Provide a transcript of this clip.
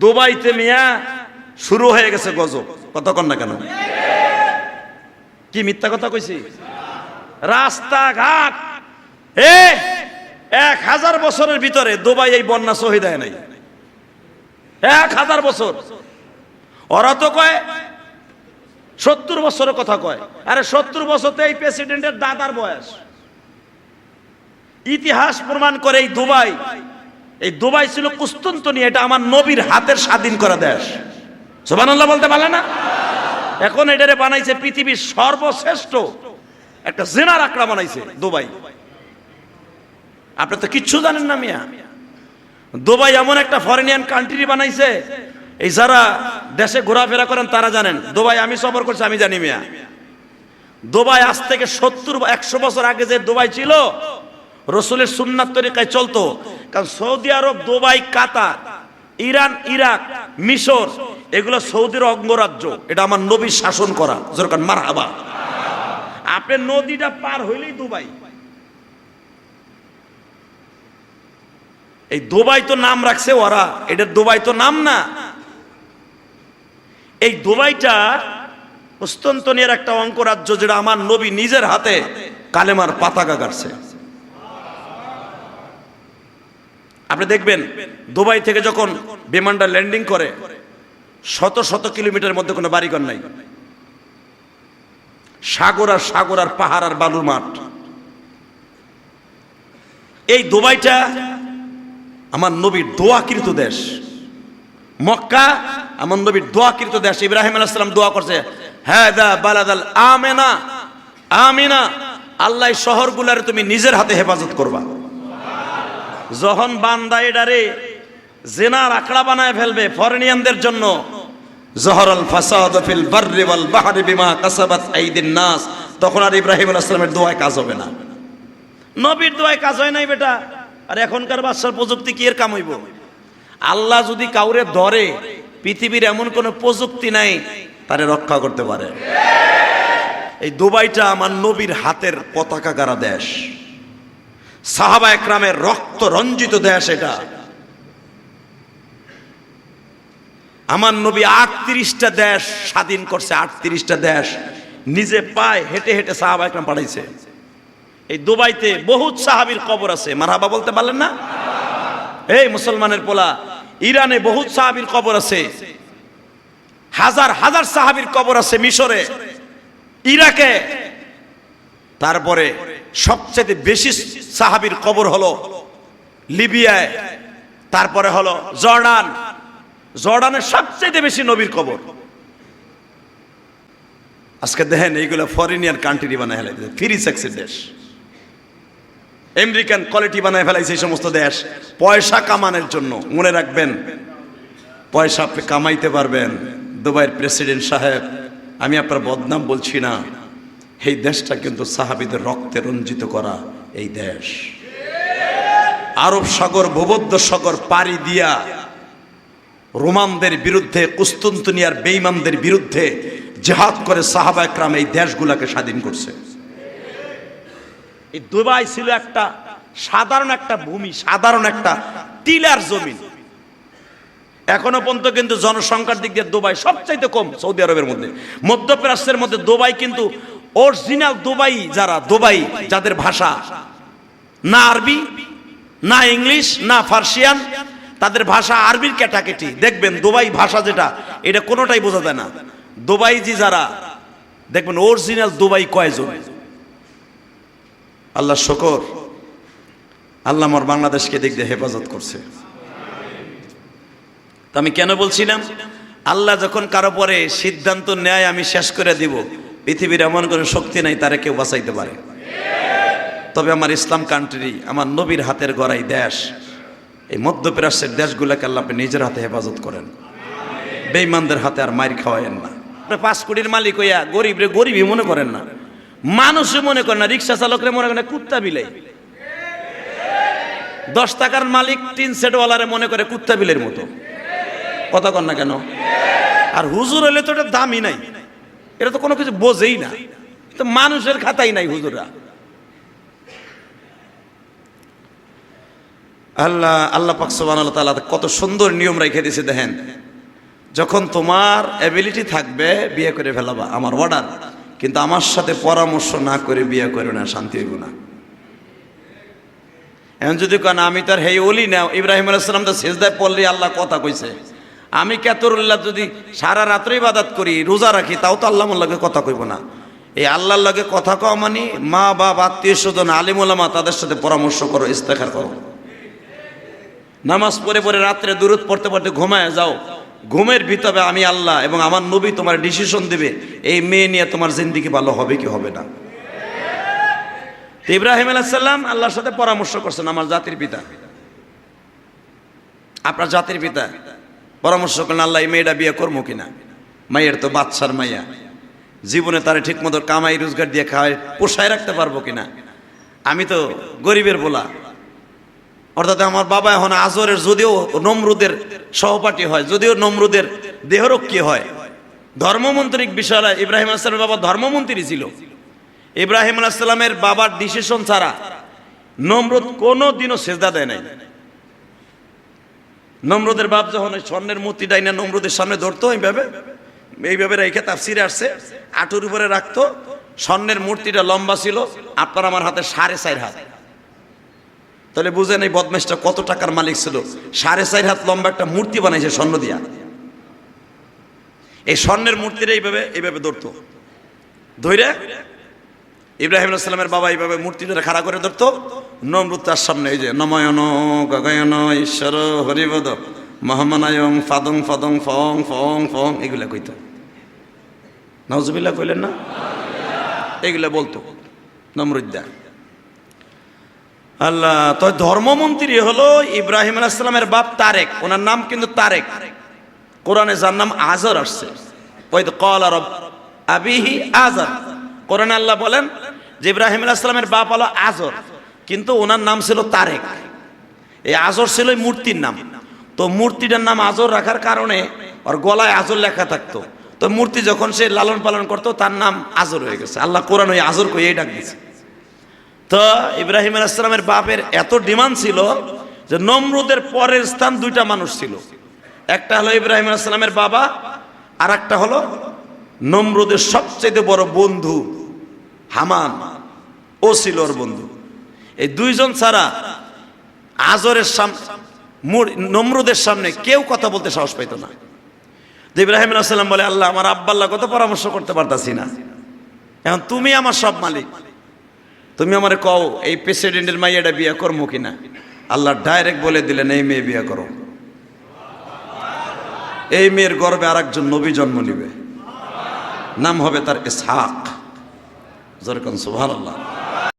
দুবাইতে মিয়া শুরু হয়ে গেছে গজব। কতক্ষণ না কেন? কি মিথ্যা কথা কইছি? রাস্তাঘাট। এ, এক হাজার বছরের ভিতরে দুবাই এই বন্যা সহি দেয় নাই। এক হাজার বছর। ওরা তো কয়, সত্তর বছরের কথা কয়। আরে সত্তর বছরতে এই প্রেসিডেন্টের দাদার বয়স। ইতিহাস প্রমাণ করে এই দুবাই এই দুবাই ছিল কুস্তন্তনি এটা আমার নবীর হাতের স্বাধীন করা দেশ। সুবহানাল্লাহ বলতে পারলে না? এখন এটারে বানাইছে পৃথিবীর সর্বশ্রেষ্ঠ একটা জেনার আকড়া বানাইছে দুবাই। আপনি তো কিচ্ছু জানেন না মিয়া। দুবাই এমন একটা ফরেনিয়ান কান্ট্রি বানাইছে, এই যারা দেশে ঘোরাফেরা করেন তারা জানেন। দুবাই আমি সফর করছি, আমি জানি মিয়া। দুবাই আজ থেকে সত্তর একশো বছর আগে যে দুবাই ছিল রসুলের সুন্নাত তরিকায় চলতো। কারণ Saudi Arab, Dubai, Qatar, Iran, Iraq, মিশর, এগুলো সৌদির অঙ্গরাজ্য। এটা আমার নবীর শাসন করা। যেরকম মার হাবা আপনি নদীটা পার হইলেই দুবাই। এই দুবাই তো নাম রাখছে ওরা। এটা দুবাই তো নাম না। এই দুবাইটা কুস্তন্তনিয়ার একটা অঙ্গরাজ্য যেটা আমার নবী নিজের হাতে কালেমার পতাকা কাটছে। আপনি দেখবেন, দুবাই থেকে যখন বিমানটা ল্যান্ডিং করে, শত শত কিলোমিটারের মধ্যে কোনো বাড়িঘর নাই। সাগর আর সাগর আর পাহাড় আর বালুর মাঠ। এই দুবাইটা আমার নবীর দোয়াকৃত দেশ। মক্কা আমার নবীর দোয়াকৃত দেশ। ইব্রাহিম আলাইসালাম দোয়া করছে হ্যাঁ বালাদাল আমেনা, আমিনা, আল্লাহ শহরগুলারে তুমি নিজের হাতে হেফাজত করবা। যখন বান্দা এডারে জেনার আখড়া বানায় ফেলবে ফরেনিয়ানদের জন্য, জহরল ফাসাদ ফিল বাররি ওয়াল বাহরি বিমা কাসাবাত আইদিন নাস, তখন আর ইব্রাহিম আলাইহিস সালামের দোয়ায় কাজ হবে না। নবীর দোয়ায় কাজ হয় নাই বেটা। আর এখনকার বাচ্চার প্রযুক্তি কি এর কাম হইব? আল্লাহ যদি কাউরে ধরে, পৃথিবীর এমন কোনো প্রযুক্তি নাই, তারে রক্ষা করতে পারে। এই দুবাইটা আমার নবীর হাতের পতাকা গারা দেশ। সাহাবা একরামের রক্ত রঞ্জিত দেশ এটা আমার নবী আটত্রিশটা দেশ স্বাধীন করছে, আটত্রিশটা দেশ। নিজে পায় হেঁটে হেঁটে সাহাবা একরাম পাঠাইছে। এই দুবাইতে বহুত সাহাবির কবর আছে। মারহাবা বলতে পারলেন না? এই মুসলমানের পোলা, ইরানে বহুত সাহাবির কবর আছে। হাজার হাজার সাহাবির কবর আছে মিশরে। ইরাকে। তারপরে সবচেয়ে বেশি সাহাবির কবর হলো লিবিয়ায়, তারপরে হলো জর্ডান। জর্ডানের সবচেয়ে বেশি নবীর কবর। আজকে দেখেন, এইগুলো ফরেনিয়ার কান্ট্রি বানায় ফেলাইছে ফ্রি সেক্সের দেশ। আমেরিকান কোয়ালিটি বানায় ফেলাইছে এই সমস্ত দেশ। পয়সা কামানোর জন্য, মনে রাখবেন, পয়সা আপনি কামাইতে পারবেন। দুবাইয়ের প্রেসিডেন্ট সাহেব, আমি আপনার বদনাম বলছি না। এই দেশটা কিন্তু সাহাবিদের রক্তে রঞ্জিত করা এই দেশ। আরব সাগর, ভূমধ্য সাগর পাড়ি দিয়া রোমানদের বিরুদ্ধে, কুস্তুন্তনিয়ার বেইমানদের বিরুদ্ধে জেহাদ করে সাহাবা একরাম এই দেশগুলাকে স্বাধীন করছে। এই দুবাই ছিল একটা সাধারণ একটা ভূমি, সাধারণ একটা টিলার জমিন। এখনও পর্যন্ত কিন্তু জনসংখ্যার দিক দিয়ে দুবাই সবচাইতে কম সৌদি আরবের মধ্যে। মধ্যপ্রাচ্যের মধ্যে দুবাই কিন্তু অরিজিনাল দুবাই যারা, দুবাই যাদের ভাষা। না আরবি, না ইংলিশ, না ফার্সিয়ান, তাদের ভাষা আরবির ক্যাটাকেটি। দেখবেন দুবাই ভাষা যেটা, এটা কোনোটাই বোঝা যায় না। দুবাই জি যারা, দেখবেন অরিজিনাল দুবাই কয়জন? আল্লাহ শকর, আল্লাহ আমার বাংলাদেশকে দিয়ে হেফাজত করছে। তা আমি কেন বলছিলাম? আল্লাহ যখন কারও পরে সিদ্ধান্ত নেয়, আমি শেষ করে দিব। পৃথিবীর এমন কোনো শক্তি নাই, তারা কেউ বাঁচাইতে পারে। তবে আমার ইসলাম কান্ট্রি, আমার নবীর হাতের গড়াই দেশ, এই মধ্যপ্রাচ্যের দেশগুলোকে আল্লাহ আপনি নিজের হাতে হেফাজত করেন। বেইমানদের হাতে আর মাইর খাওয়ায়েন না। আপনি পাঁচ কোটির মালিক হইয়া গরিব রে গরিবই মনে করেন না। মানুষই মনে করেন না, রিক্সা চালকরে মনে করেন কুত্তা বিলাই দশ টাকার মালিক তিন সেটওয়ালারে মনে করে কুত্তা বিলের মতো। কথা কন না কেন? আর হুজুর হলে তো এটা দামই নাই। এটা তো কোনো কিছু বোঝেই না। তো মানুষের খাতাই নাই হুজুররা। আল্লাহ আল্লাহ পাক সুবহানাহু ওয়া তাআলা কত সুন্দর নিয়ম রেখে দিয়েছে দেখেন। যখন তোমার অ্যাবিলিটি থাকবে, বিয়ে করে ফেলাবা, আমার অর্ডার কিন্তু আমার সাথে পরামর্শ না করে বিয়ে করে না, শান্তি হইব না। এখন যদি কেন আমি তার হেই ওলি না, ইব্রাহিম আলাইসালাম তো শেষদায় পড়লে আল্লাহ কথা কইছে। আমি কেতরুল্লাহ যদি সারা রাত্রে ইবাদত করি, রোজা রাখি, তাও তো আল্লাহ লাগে কথা কইব না। এই আল্লাহর লগে কথা কওয়া মানে মা, বাপ, আত্মীয় স্বজন আলিমুলামা তাদের সাথে পরামর্শ করো, ইস্তেখার করো। নামাজ পড়ে পড়ে রাত্রে দূরত পড়তে পড়তে ঘুমায় যাও। ঘুমের ভিতরে আমি আল্লাহ এবং আমার নবী তোমার ডিসিশন দেবে, এই মেয়ে নিয়ে তোমার জিন্দিগি ভালো হবে কি হবে না। ইব্রাহিম আলাইসাল্লাম আল্লাহর সাথে পরামর্শ করছেন আমার জাতির পিতা। আপনার জাতির পিতা। পরামর্শ করলেন, আল্লাহ, এই মেয়েটা বিয়ে করব কিনা? মাইয়ের তো বাচ্চার মাইয়া। জীবনে তারে ঠিক মতো কামাই রোজগার দিয়ে খাওয়াই, পোষায় রাখতে পারব কিনা? আমি তো গরিবের বলা। অর্থাৎ আমার বাবা এখন আজরের, যদিও নমরুদের সহপাঠী হয়, যদিও নমরুদের দেহরক্ষী হয়। ধর্মমন্ত্রিক বিষয় ইব্রাহিম আসলামের বাবা ধর্মমন্ত্রী ছিল। ইব্রাহিম আলাইসাল্লামের বাবার ডিসিশন ছাড়া নমরুদ কোনো দিনও সেজদা দেয় নাই। নমরুদের বাপ যখন ওই স্বর্ণের মূর্তি ডাইনা নমরুদের সামনে ধরতো, এইভাবে এইভাবে রেখে তাফসিরে আসছে, আটুর উপরে রাখতো, স্বর্ণের মূর্তিটা লম্বা ছিল, আপনার আমার হাতে সাড়ে চার হাত। তাহলে বুঝেন এই বদমেশটা কত টাকার মালিক ছিল, সাড়ে চার হাত লম্বা একটা মূর্তি বানাইছে স্বর্ণ দিয়া। এই স্বর্ণের মূর্তিটা এইভাবে এইভাবে ধরতো। ধৈরে ইব্রাহিম সাল্লামের বাবা এইভাবে মূর্তিটা খাড়া করে ধরতো। নমরুদ তার সামনে এই যে, নময়ন, গগয়ন, ঈশ্বর হরিবদ মহামানায়ং, ফাদং ফাদং, ফং ফং ফং, এগুলা কইতো। নজবিল্লা কইলেন না? এগুলা বলতো। নমরুদ্দা। আল্লাহ, তো ধর্মমন্ত্রী হলো ইব্রাহিম আলাইসালামের বাপ তারেক। ওনার নাম কিন্তু তারেক। কোরআনে যার নাম আজর আসছে। কল আরব আবিহি আজর। কোরআনে আল্লাহ বলেন যে ইব্রাহিম আলাইসালামের বাপ হলো আজর, কিন্তু ওনার নাম ছিল তারেক। এই আজর ছিল মূর্তির নাম। তো মূর্তিটার নাম আজর রাখার কারণে ওর গলায় আজর লেখা থাকতো। তো মূর্তি যখন সে লালন পালন করতো, তার নাম আজর হয়ে গেছে। আল্লাহ কোরআন ওই আজর কই এই ডাক দিয়েছে তো ইব্রাহিম আলাইসালামের বাপের এত ডিমান্ড ছিল যে নমরুদের পরের স্থান দুইটা মানুষ ছিল। একটা হলো ইব্রাহিম আলাইসালামের বাবা আর একটা হলো নমরুদের সবচেয়ে বড় বন্ধু হামান ও ছিল ওর বন্ধু। এই দুইজন ছাড়া আজরের সামনে নমরুদের সামনে কেউ কথা বলতে সাহস পাইত না। ইব্রাহিম আলাইসাল্লাম বলে, আল্লাহ, আমার আব্বাল্লাহ কত পরামর্শ করতে পারতাছি না। এখন তুমি আমার সব মালিক। তুমি আমার কও, এই প্রেসিডেন্টের মাইয়াটা বিয়ে করব কিনা? আল্লাহ ডাইরেক্ট বলে দিলেন, এই মেয়ে বিয়ে করো। এই মেয়ের গর্বে আর একজন নবী জন্ম নিবে। নাম হবে তার ইসহাক। যেরকম সুভান আল্লাহ